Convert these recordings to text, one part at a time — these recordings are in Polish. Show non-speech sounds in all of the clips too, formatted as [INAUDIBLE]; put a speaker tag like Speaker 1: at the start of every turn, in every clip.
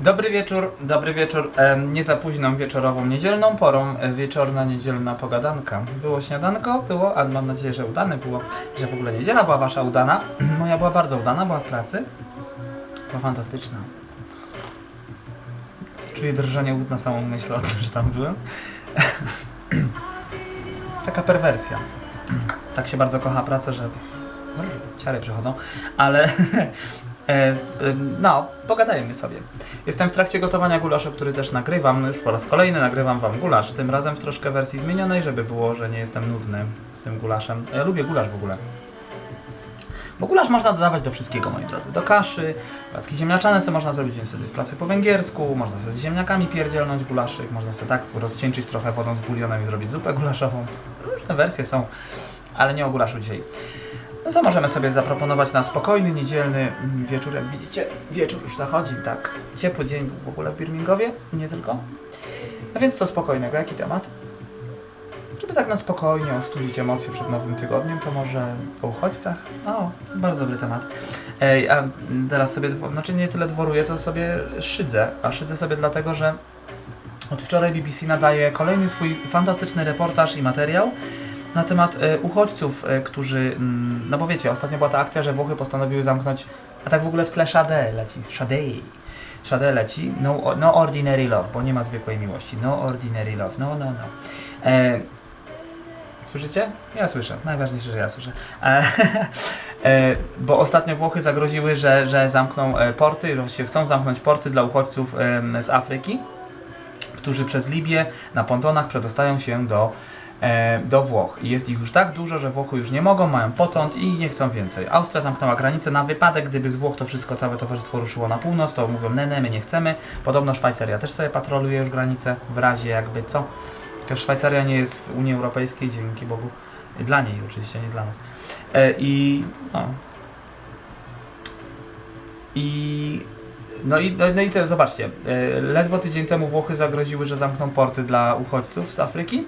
Speaker 1: Dobry wieczór, dobry wieczór. Nie za późną wieczorową niedzielną porą, e, wieczorna niedzielna pogadanka. Było śniadanko, było, a mam nadzieję, że udane było, że w ogóle niedziela była wasza udana. [CLEARS THROAT] Moja była bardzo udana, była w pracy. Była fantastyczna. Czuję drżenie ud na samą myśl o tym, że tam byłem. [CLEARS THROAT] Taka perwersja. [CLEARS THROAT] Tak się bardzo kocha pracę, że ciary przychodzą, ale [LAUGHS] e, e, no, pogadajmy sobie. Jestem w trakcie gotowania gulaszu, który też nagrywam. Już po raz kolejny nagrywam wam gulasz. Tym razem w troszkę wersji zmienionej, żeby było, że nie jestem nudny z tym gulaszem. Ja lubię gulasz w ogóle. Bo gulasz można dodawać do wszystkiego, moi drodzy. Do kaszy, placki ziemniaczane sobie można zrobić więc sobie z placek po węgiersku, można sobie z ziemniakami pierdzielnąć gulaszyk, można sobie tak rozcieńczyć trochę wodą z bulionem i zrobić zupę gulaszową. Różne wersje są, ale nie o gulaszu dzisiaj. No co możemy sobie zaproponować na spokojny, niedzielny mm, wieczór? Jak widzicie, wieczór już zachodzi, tak. Ciepły dzień był w ogóle w Birmingowie, nie tylko. No więc co spokojnego, jaki temat? Żeby tak na spokojnie ostudzić emocje przed nowym tygodniem, to może o uchodźcach? O, bardzo dobry temat. Ej, a teraz sobie, znaczy nie tyle dworuję, co sobie szydzę. A szydzę sobie dlatego, że od wczoraj BBC nadaje kolejny swój fantastyczny reportaż i materiał na temat e, uchodźców, e, którzy, mm, no bo wiecie, ostatnio była ta akcja, że Włochy postanowiły zamknąć, a tak w ogóle w tle Sade leci, Sade, Sade leci, no, no ordinary love, bo nie ma zwykłej miłości, no ordinary love, no, no, no. E, słyszycie? Ja słyszę, najważniejsze, że ja słyszę. E, [LAUGHS] e, bo ostatnio Włochy zagroziły, że, że zamkną e, porty, że chcą zamknąć porty dla uchodźców z Afryki, którzy przez Libię na pontonach przedostają się do do Włoch. Jest ich już tak dużo, że Włochy już nie mogą, mają potąd i nie chcą więcej. Austria zamknęła granicę na wypadek, gdyby z Włoch to wszystko, całe towarzystwo ruszyło na północ, to mówią, ne, ne, my nie chcemy. Podobno Szwajcaria też sobie patroluje już granicę, w razie jakby co. Tylko Szwajcaria nie jest w Unii Europejskiej, dzięki Bogu. Dla niej oczywiście, nie dla nas. E, I no. I no i, no i co, zobaczcie, e, ledwo tydzień temu Włochy zagroziły, że zamkną porty dla uchodźców z Afryki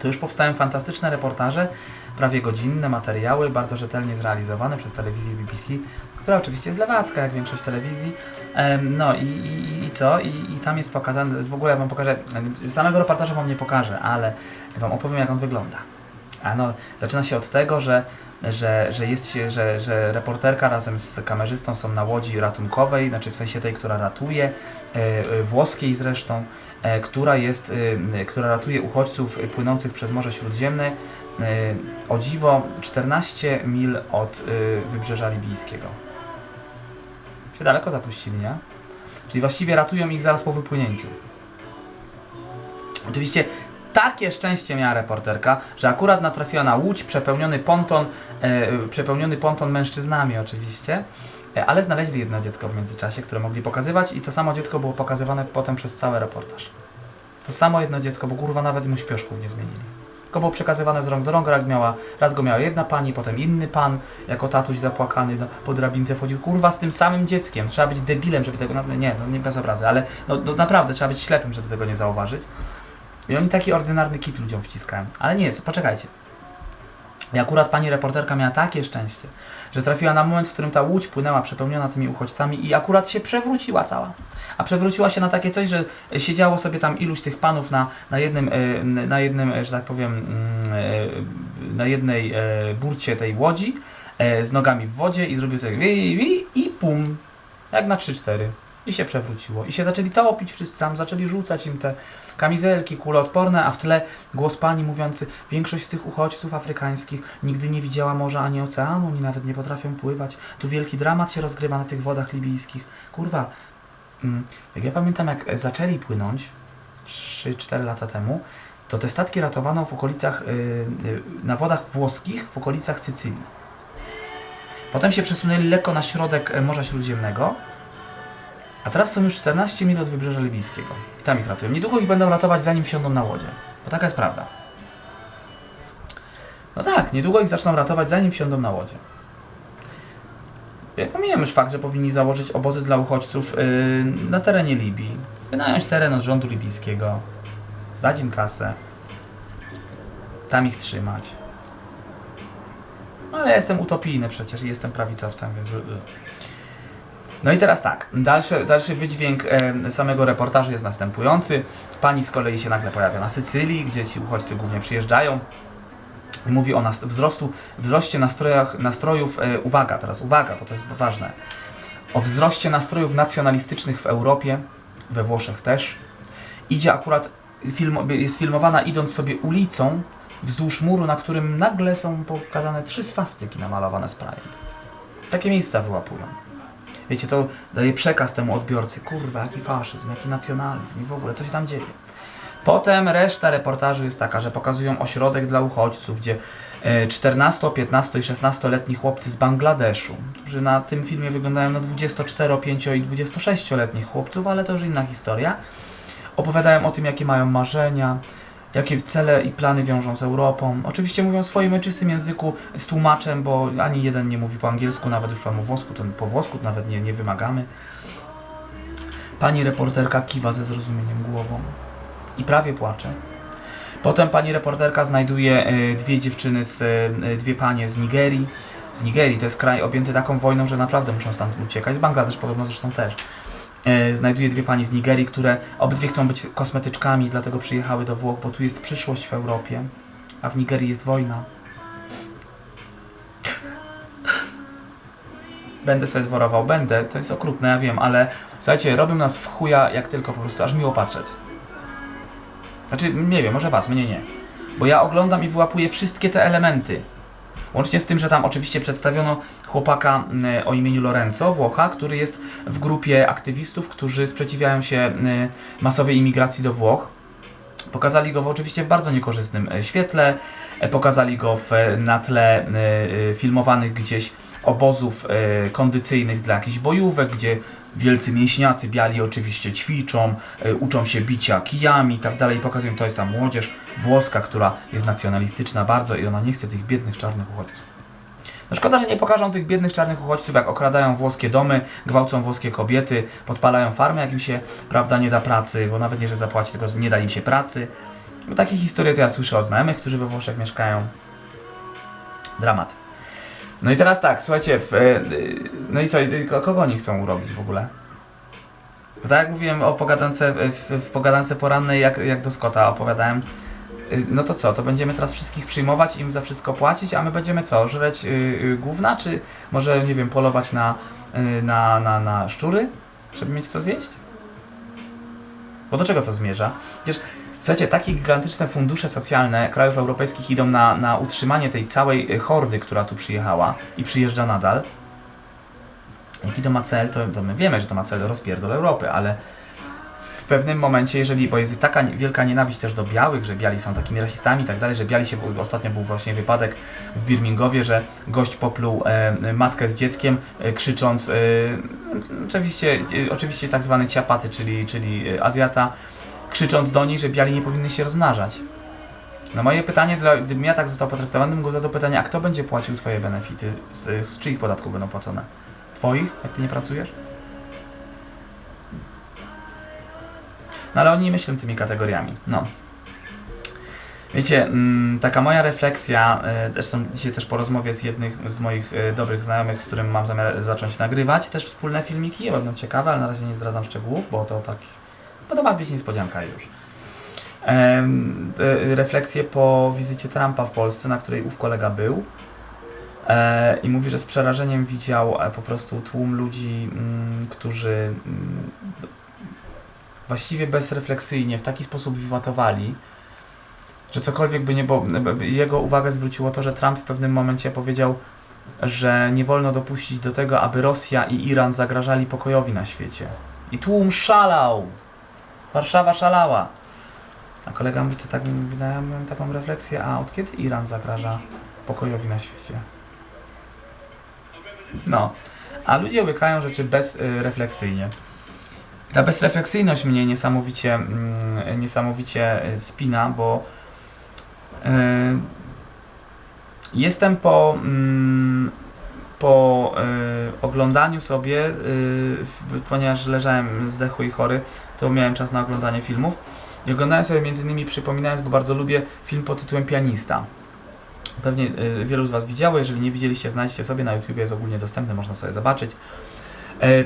Speaker 1: to już powstają fantastyczne reportaże, prawie godzinne materiały, bardzo rzetelnie zrealizowane przez telewizję BBC, która oczywiście jest lewacka, jak większość telewizji. No i, i, i co? I, I tam jest pokazane, w ogóle wam pokażę, samego reportażu wam nie pokażę, ale wam opowiem jak on wygląda. No, zaczyna się od tego, że, że, że jest się, że, że reporterka razem z kamerzystą są na łodzi ratunkowej, znaczy w sensie tej, która ratuje, e, e, włoskiej zresztą, e, która jest, która ratuje uchodźców płynących przez Morze Śródziemne. O dziwo 14 mil od wybrzeża libijskiego. Się daleko zapuścili, nie? Czyli właściwie ratują ich zaraz po wypłynięciu. Oczywiście takie szczęście miała reporterka, że akurat natrafiła na łódź, przepełniony ponton, e, przepełniony ponton mężczyznami oczywiście, e, ale znaleźli jedno dziecko w międzyczasie, które mogli pokazywać i to samo dziecko było pokazywane potem przez cały reportaż. To samo jedno dziecko, bo kurwa nawet mu śpioszków nie zmienili. Tylko było przekazywane z rąk do rąk, raz, miała, raz go miała jedna pani, potem inny pan, jako tatuś zapłakany no, po drabince wchodził, kurwa z tym samym dzieckiem, trzeba być debilem, żeby tego, no, nie, no nie bez obrazy, ale no, no naprawdę trzeba być ślepym, żeby tego nie zauważyć. I oni taki ordynarny kit ludziom wciskają. Ale nie jest, poczekajcie. I akurat pani reporterka miała takie szczęście, że trafiła na moment, w którym ta łódź płynęła przepełniona tymi uchodźcami i akurat się przewróciła cała. A przewróciła się na takie coś, że siedziało sobie tam iluś tych panów na, na jednym, e, na jednym, e, że tak powiem, mm, e, na jednej burcie tej łodzi z nogami w wodzie i zrobił sobie wi, wi, i pum, jak na 3-4. I się przewróciło. I się zaczęli topić wszyscy tam, zaczęli rzucać im te kamizelki kuloodporne, a w tle głos pani mówiący, większość z tych uchodźców afrykańskich nigdy nie widziała morza ani oceanu, oni nawet nie potrafią pływać. Tu wielki dramat się rozgrywa na tych wodach libijskich. Kurwa, mm, jak ja pamiętam, jak zaczęli płynąć 3-4 lata temu, to te statki ratowano w okolicach, y, y, na wodach włoskich, w okolicach Sycylii. Potem się przesunęli lekko na środek e, Morza Śródziemnego, a teraz są już 14 mil od wybrzeża libijskiego. I tam ich ratują. Niedługo ich będą ratować, zanim wsiądą na łodzie. Bo taka jest prawda. No tak, niedługo ich zaczną ratować, zanim wsiądą na łodzie. Ja pomijam już fakt, że powinni założyć obozy dla uchodźców yy, na terenie Libii. Wynająć teren od rządu libijskiego. Dać im kasę. Tam ich trzymać. No ale ja jestem utopijny przecież i jestem prawicowcem, więc... No i teraz tak, dalszy, dalszy wydźwięk e, samego reportażu jest następujący. Pani z kolei się nagle pojawia na Sycylii, gdzie ci uchodźcy głównie przyjeżdżają. Mówi o wzrostu, wzroście nastrojach, nastrojów, e, uwaga teraz, uwaga, bo to jest ważne, o wzroście nastrojów nacjonalistycznych w Europie, we Włoszech też. Idzie akurat, film, jest filmowana idąc sobie ulicą wzdłuż muru, na którym nagle są pokazane trzy swastyki namalowane sprayem. Takie miejsca wyłapują. Wiecie, to daje przekaz temu odbiorcy. Kurwa, jaki faszyzm, jaki nacjonalizm i w ogóle, co się tam dzieje. Potem reszta reportażu jest taka, że pokazują ośrodek dla uchodźców, gdzie e, 14, 15 i 16-letni chłopcy z Bangladeszu, którzy na tym filmie wyglądają na 24, 5 i 26-letnich chłopców, ale to już inna historia, opowiadają o tym, jakie mają marzenia, jakie cele i plany wiążą z Europą. Oczywiście mówią w swoim ojczystym języku z tłumaczem, bo ani jeden nie mówi po angielsku, nawet już po włosku, to po włosku nawet nie, nie wymagamy. Pani reporterka kiwa ze zrozumieniem głową i prawie płacze. Potem pani reporterka znajduje e, dwie dziewczyny, z, e, dwie panie z Nigerii. Z Nigerii to jest kraj objęty taką wojną, że naprawdę muszą stamtąd uciekać. Z Bangladesz podobno zresztą też. E, znajduje dwie pani z Nigerii, które obydwie chcą być kosmetyczkami, dlatego przyjechały do Włoch, bo tu jest przyszłość w Europie, a w Nigerii jest wojna. Będę sobie dworował, będę, to jest okrutne, ja wiem, ale słuchajcie, robią nas w chuja jak tylko po prostu, aż miło patrzeć. Znaczy, nie wiem, może was, mnie nie. Bo ja oglądam i wyłapuję wszystkie te elementy. Łącznie z tym, że tam oczywiście przedstawiono chłopaka mm, o imieniu Lorenzo, Włocha, który jest w grupie aktywistów, którzy sprzeciwiają się mm, masowej imigracji do Włoch. Pokazali go w, oczywiście w bardzo niekorzystnym e, świetle, e, pokazali go w, na tle e, e, filmowanych gdzieś obozów e, kondycyjnych dla jakichś bojówek, gdzie wielcy mięśniacy, biali oczywiście ćwiczą, e, uczą się bicia kijami i tak dalej. Pokazują, to jest ta młodzież włoska, która jest nacjonalistyczna bardzo i ona nie chce tych biednych czarnych uchodźców. No szkoda, że nie pokażą tych biednych czarnych uchodźców, jak okradają włoskie domy, gwałcą włoskie kobiety, podpalają farmy, jak im się, prawda, nie da pracy, bo nawet nie, że zapłaci, tylko nie da im się pracy. No, takie historie to ja słyszę od znajomych, którzy we Włoszech mieszkają. Dramat. No i teraz tak, słuchajcie, w, e, no i co, kogo oni chcą urobić w ogóle? Bo Tak jak mówiłem o pogadance, w, w pogadance porannej, jak, jak do Scotta opowiadałem, y, no to co, to będziemy teraz wszystkich przyjmować, im za wszystko płacić, a my będziemy co, żreć y, y, gówna, czy może, nie wiem, polować na, na, na, na szczury, żeby mieć co zjeść? Bo do czego to zmierza? Słuchajcie, takie gigantyczne fundusze socjalne krajów europejskich idą na, na utrzymanie tej całej y, hordy, która tu przyjechała i przyjeżdża nadal. Jaki to ma cel, to, to my wiemy, że to ma cel rozpierdol Europy, ale w pewnym momencie, jeżeli, bo jest taka wielka nienawiść też do białych, że biali są takimi rasistami i tak dalej, że biali się, ostatnio był właśnie wypadek w Birmingowie, że gość popluł e, matkę z dzieckiem, e, krzycząc, e, oczywiście, e, oczywiście tak zwany ciapaty, czyli, czyli e, Azjata, krzycząc do nich, że biali nie powinny się rozmnażać. No moje pytanie, gdybym ja tak został potraktowany, bym go zadał pytanie, a kto będzie płacił twoje benefity? Z, z czyich podatków będą płacone? Twoich, jak ty nie pracujesz? No ale oni nie myślą tymi kategoriami. No. Wiecie, mm, taka moja refleksja, e, zresztą dzisiaj też po rozmowie z jednych z moich e, dobrych znajomych, z którym mam zamiar zacząć nagrywać, też wspólne filmiki, będą ciekawe, ale na razie nie zdradzam szczegółów, bo to tak, ma być niespodzianka już. Em, e, refleksję po wizycie Trumpa w Polsce, na której ów kolega był. E, I mówi, że z przerażeniem widział e, po prostu tłum ludzi, mm, którzy mm, właściwie bezrefleksyjnie w taki sposób wiwatowali, że cokolwiek by nie było. Jego uwagę zwróciło to, że Trump w pewnym momencie powiedział, że nie wolno dopuścić do tego, aby Rosja i Iran zagrażali pokojowi na świecie. I tłum szalał! Warszawa szalała! A kolega mówi, co tak no, ja miałem taką refleksję, a od kiedy Iran zagraża pokojowi na świecie? No. A ludzie łykają rzeczy bezrefleksyjnie. Ta bezrefleksyjność mnie niesamowicie, mm, niesamowicie y, spina, bo y, jestem po, mm, po y, oglądaniu sobie, y, ponieważ leżałem zdechły i chory, to miałem czas na oglądanie filmów. I oglądałem sobie między innymi, przypominając, bo bardzo lubię film pod tytułem Pianista. Pewnie y, wielu z Was widziało, jeżeli nie widzieliście, znajdźcie sobie, na YouTube jest ogólnie dostępny, można sobie zobaczyć.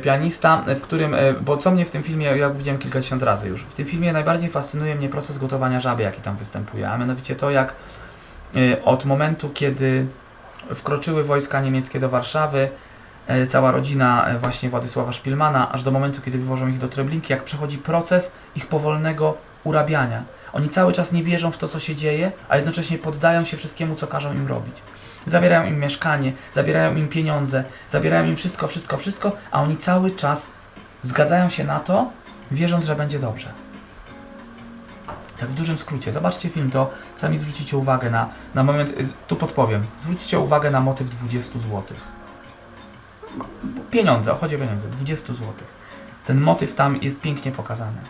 Speaker 1: Pianista, w którym, bo co mnie w tym filmie, ja widziałem kilkadziesiąt razy już, w tym filmie najbardziej fascynuje mnie proces gotowania żaby, jaki tam występuje, a mianowicie to, jak od momentu, kiedy wkroczyły wojska niemieckie do Warszawy, e, cała rodzina e, właśnie Władysława Szpilmana, aż do momentu, kiedy wywożą ich do Treblinki, jak przechodzi proces ich powolnego urabiania. Oni cały czas nie wierzą w to, co się dzieje, a jednocześnie poddają się wszystkiemu, co każą im robić. Zabierają im mieszkanie, zabierają im pieniądze, zabierają im wszystko, wszystko, wszystko, a oni cały czas zgadzają się na to, wierząc, że będzie dobrze. Tak w dużym skrócie. Zobaczcie film, to sami zwrócicie uwagę na, na moment, y, tu podpowiem, zwróćcie uwagę na motyw 20 zł. Pieniądze, o chodzi o pieniądze, 20 zł. Ten motyw tam jest pięknie pokazany.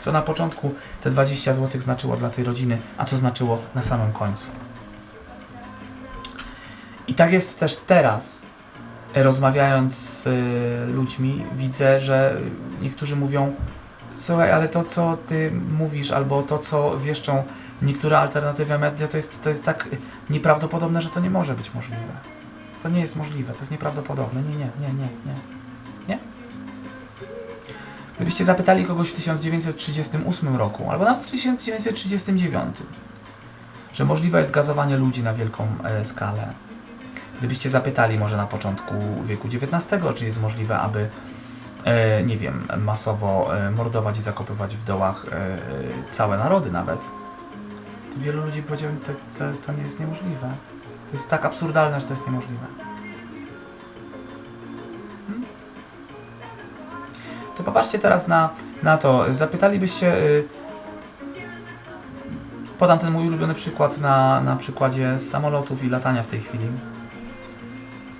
Speaker 1: Co na początku te 20 zł znaczyło dla tej rodziny, a co znaczyło na samym końcu. I tak jest też teraz. Rozmawiając z y, ludźmi, widzę, że niektórzy mówią: Słuchaj, ale to, co ty mówisz, albo to, co wieszczą niektóre alternatywne media, to jest, to jest tak nieprawdopodobne, że to nie może być możliwe. To nie jest możliwe, to jest nieprawdopodobne. Nie, nie, nie, nie, nie. Nie? Gdybyście zapytali kogoś w 1938 roku, albo nawet w 1939, że możliwe jest gazowanie ludzi na wielką e, skalę, Gdybyście zapytali może na początku wieku XIX, czy jest możliwe, aby, nie wiem, masowo e, mordować i zakopywać w dołach e, całe narody nawet, to wielu ludzi powiedziało, to, to, to nie jest niemożliwe. To jest tak absurdalne, że to jest niemożliwe. Hmm? To popatrzcie teraz na, na to. Zapytalibyście. Podam ten mój ulubiony przykład na, na przykładzie samolotów i latania w tej chwili.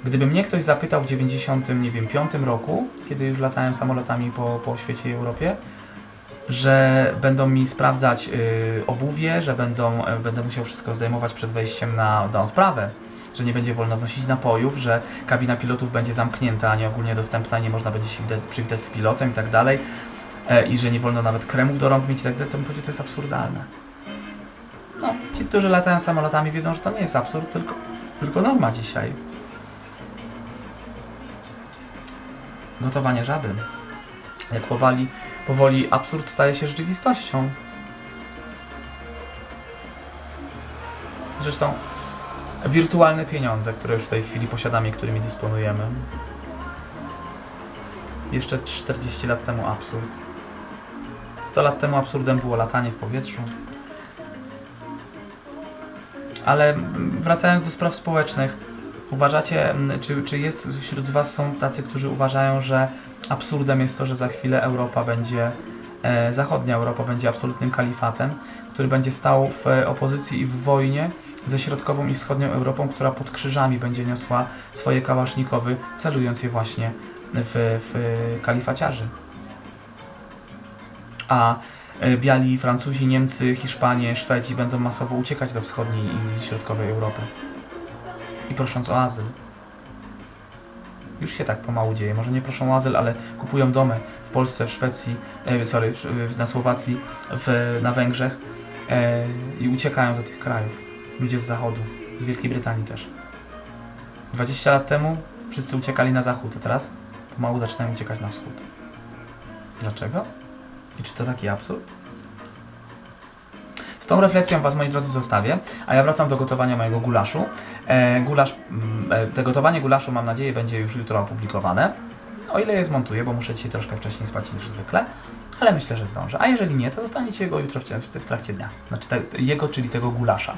Speaker 1: Gdyby mnie ktoś zapytał w 90, nie wiem, 5 roku, kiedy już latałem samolotami po, po świecie i Europie, że będą mi sprawdzać y, obuwie, że będą, y, będę musiał wszystko zdejmować przed wejściem na, na odprawę, że nie będzie wolno wnosić napojów, że kabina pilotów będzie zamknięta, a nie ogólnie dostępna, nie można będzie się przywitać z pilotem i tak dalej, e, i że nie wolno nawet kremów do rąk mieć i tak dalej, to bym powiedział, to jest absurdalne. No, ci, którzy latają samolotami wiedzą, że to nie jest absurd, tylko, tylko norma dzisiaj. Gotowanie żaby. Jak powoli, powoli absurd staje się rzeczywistością. Zresztą wirtualne pieniądze, które już w tej chwili posiadamy i którymi dysponujemy. Jeszcze 40 lat temu absurd. 100 lat temu absurdem było latanie w powietrzu. Ale wracając do spraw społecznych, Uważacie, mm, czy, czy jest wśród Was są tacy, którzy uważają, że absurdem jest to, że za chwilę Europa będzie, e, zachodnia Europa będzie absolutnym kalifatem, który będzie stał w e, opozycji i w wojnie ze środkową i wschodnią Europą, która pod krzyżami będzie niosła swoje kałasznikowy, celując je właśnie w, w kalifaciarzy. A e, biali Francuzi, Niemcy, Hiszpanie, Szwedzi będą masowo uciekać do wschodniej i środkowej Europy i prosząc o azyl. Już się tak pomału dzieje. Może nie proszą o azyl, ale kupują domy w Polsce, w Szwecji, e, sorry, w, na Słowacji, w, na Węgrzech e, i uciekają do tych krajów. Ludzie z zachodu, z Wielkiej Brytanii też. 20 lat temu wszyscy uciekali na zachód, a teraz pomału zaczynają uciekać na wschód. Dlaczego? I czy to taki absurd? Z tą refleksją Was, moi drodzy, zostawię, a ja wracam do gotowania mojego gulaszu. E, gulasz, mm, e, gotowanie gulaszu, mam nadzieję, będzie już jutro opublikowane. O ile je zmontuję, bo muszę dzisiaj troszkę wcześniej spać niż zwykle ale myślę, że zdążę. A jeżeli nie, to dostaniecie go jutro w, w trakcie dnia. Znaczy te, jego, czyli tego gulasza.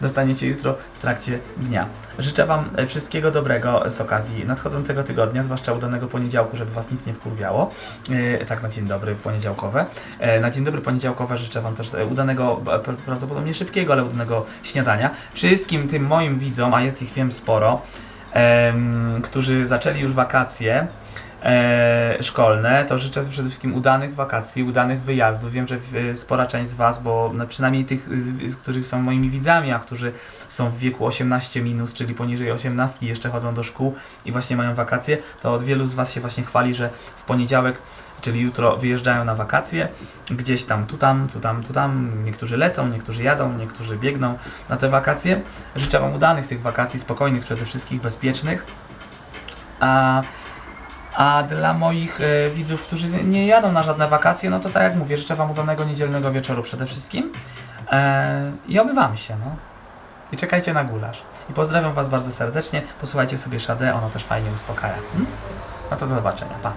Speaker 1: Dostaniecie jutro w trakcie dnia. Życzę Wam e, wszystkiego dobrego z okazji nadchodzącego tygodnia, zwłaszcza udanego poniedziałku, żeby Was nic nie wkurwiało. E, tak na dzień dobry poniedziałkowe. E, na dzień dobry poniedziałkowe życzę Wam też udanego, prawdopodobnie szybkiego, ale udanego śniadania. Wszystkim tym moim widzom, a jest ich wiem sporo, którzy zaczęli już wakacje, e, szkolne, to życzę przede wszystkim udanych wakacji, udanych wyjazdów. Wiem, że spora część z Was, bo przynajmniej tych, których są moimi widzami, a którzy są w wieku 18 minus, czyli poniżej 18 jeszcze chodzą do szkół i właśnie mają wakacje, to od wielu z Was się właśnie chwali, że w poniedziałek czyli jutro wyjeżdżają na wakacje, gdzieś tam, tu tam, tu tam, tu tam, niektórzy lecą, niektórzy jadą, niektórzy biegną na te wakacje. Życzę Wam udanych tych wakacji, spokojnych przede wszystkim, bezpiecznych. A A dla moich e, widzów, którzy nie jadą na żadne wakacje, no to tak jak mówię, życzę Wam udanego niedzielnego wieczoru przede wszystkim. E, I obywamy się, no. I czekajcie na gulasz. I pozdrawiam Was bardzo serdecznie. Posłuchajcie sobie Sade, ono też fajnie uspokaja. Hmm? No to do zobaczenia. Pa.